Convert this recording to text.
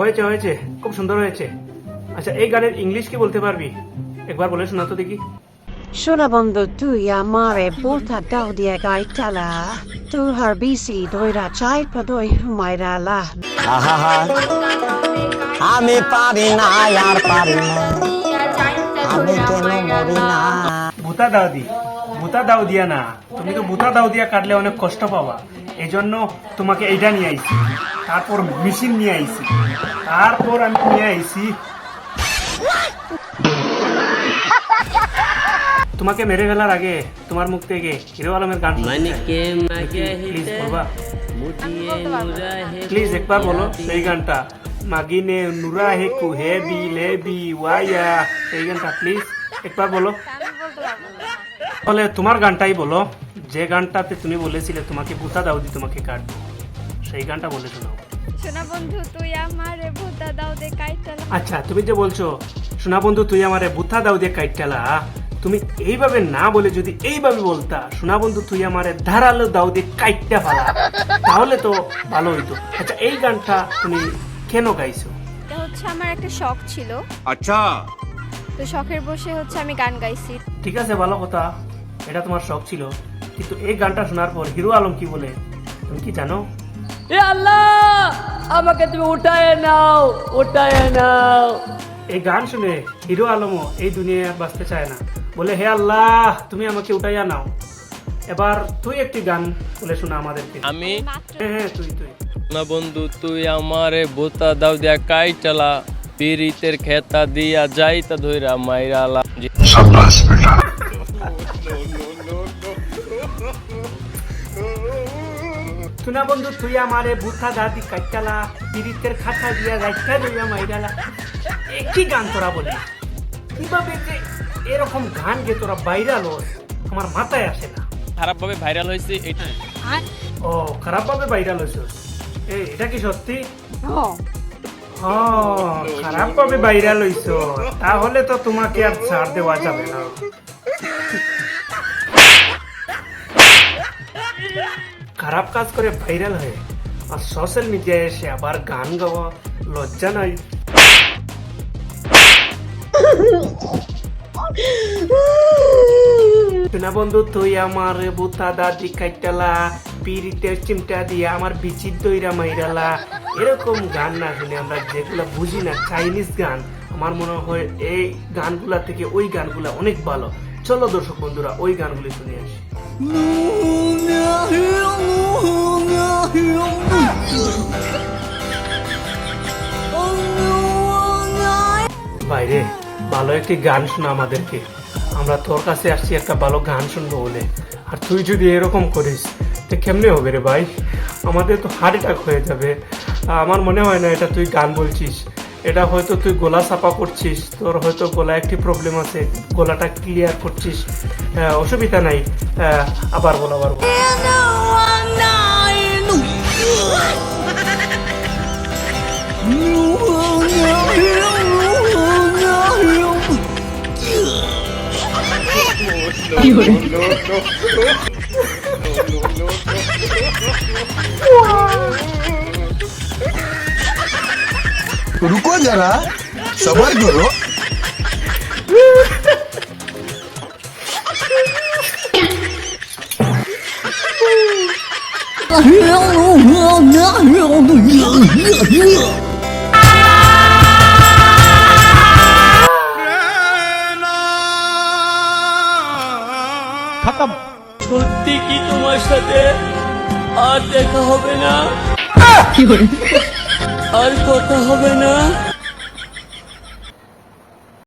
হয়েছে হয়েছে। খুব সুন্দর হয়েছে। আচ্ছা এই গানের ইংলিশ কি বলতে পারবি? একবার বলে শোনা তো দেখি। শোনা বন্ধু তুই আমারে বলতা দাও দিয়ে গাইতালা তুই হার বিসি দইরা চাই পদই হুমাইরালা আহা আমি পারি না আর পারি না। আমি কেন মরি না? ভূতা দাও দি ভূতা দাও দিয়া না। তুমি তো ভূতা দাও দিয়া কাটলে অনেক কষ্ট পাবা। এই জন্য তোমাকে এইটা নিয়ে আইছি। তারপর মেশিন নিয়ে আইছি। তারপর আমি নিয়ে আইছি। তোমাকে মেরে ফেলার আগে তোমার মুখ থেকে হিরো আলমের গান প্লিজ বলবা? প্লিজ একবার বলো সেই গানটা। মাগিনে নুরা হে কু হে বি লে বি ওয়াইয়া। সেই গানটা প্লিজ একবার বলো। তাহলে তোমার গানটাই বলো। যে গানটাতে তুমি বলেছিলে তোমাকে বুতা দাউদি তোমাকে কাটবো। সেই গানটা বলে শোনাও সোনা বন্ধু তুই আমারে ভূতা দাও দে কাইটালা আচ্ছা তুমি যে বলছো সোনা বন্ধু তুই আমারে ভূতা দাও দে কাইটালা তুমি এইভাবে না বলে যদি এইভাবে বলতা সোনা বন্ধু তুই আমারে ধারালো দাও দিয়ে কাইটটা ফালা তাহলে তো ভালো হইতো। আচ্ছা এই গানটা তুমি কেন গাইছো? এটা হচ্ছে আমার একটা শখ ছিল। আচ্ছা। তো শখের বসে হচ্ছে আমি গান গাইছি। ঠিক আছে ভালো কথা এটা তোমার শখ ছিল। কিন্তু এই গানটা শোনার পর হিরো আলম কি বলে তুমি কি জানো? এ আল্লাহ আমাকে তুমি উঠায় নাও উঠায় নাও। এই গান শুনে হিরো আলমও এই দুনিয়ায় আর বাঁচতে চায় না। বলে হে আল্লাহ তুমি আমাকে উঠাইয়া নাও। এবার তুই একটি গান বলে শোনা আমাদেরকে। আমি হ্যাঁ হ্যাঁ তুই তুই। না বন্ধু তুই আমারে বোতা দাও দিয়া কাই চালা। পিরিতের খেতা দিয়া যাইতা ধইরা মাইরালা সুনা বন্ধু তুই আমারে বুথা দাদি কাইটালা পিরিতের খাতা দিয়া রাইখা দিয়া মাইরালা। একই গান তোরা বলি? কীভাবে যে এরকম গান গে তোরা বাইরাল হোস আমার মাথায় আসে না। খারাপ ভাবে ভাইরাল হয়েছে এটা ও খারাপ ভাবে ভাইরাল হয়েছিস এই এটা কি সত্যি? খারাপ ভাবে ভাইরাল হইছ। তাহলে তো তোমাকে আর ছাড় দেওয়া যাবে না। খারাপ কাজ করে ভাইরাল হয়ে আর সোশ্যাল মিডিয়ায় এসে আবার গান গাওয়া, লজ্জা নাই। না বন্ধু, তুই আমার বুতা দাদি কাইটালা পিরিতে চিমটা দিয়ে আমার বিচিত দইরা মাইরালা। এরকম গান না শুনে আমরা যেগুলো বুঝি না চাইনিজ গান, আমার মনে হয় এই গানগুলা থেকে ওই গানগুলা অনেক ভালো। চলো দর্শক বন্ধুরা, ওই গানগুলি শুনে আসি। ভালো একটি গান শোনা আমাদেরকে। আমরা তোর কাছে আসছি একটা ভালো গান শুনব বলে। আর তুই যদি এরকম করিস, তো কেমনে হবে রে ভাই? আমাদের তো হার্ট অ্যাটাক হয়ে যাবে। আমার মনে হয় না এটা তুই গান বলছিস। এটা হয়তো তুই গলা সাফা করছিস, তোর হয়তো গলা একটি প্রবলেম আছে, গলাটা ক্লিয়ার করছিস। অসুবিধা নাই। আবার বল, আবার रुको जरा सबर करो Yeah, yeah, yeah. সাথে আর দেখা হবে না। আর কথা হবে না।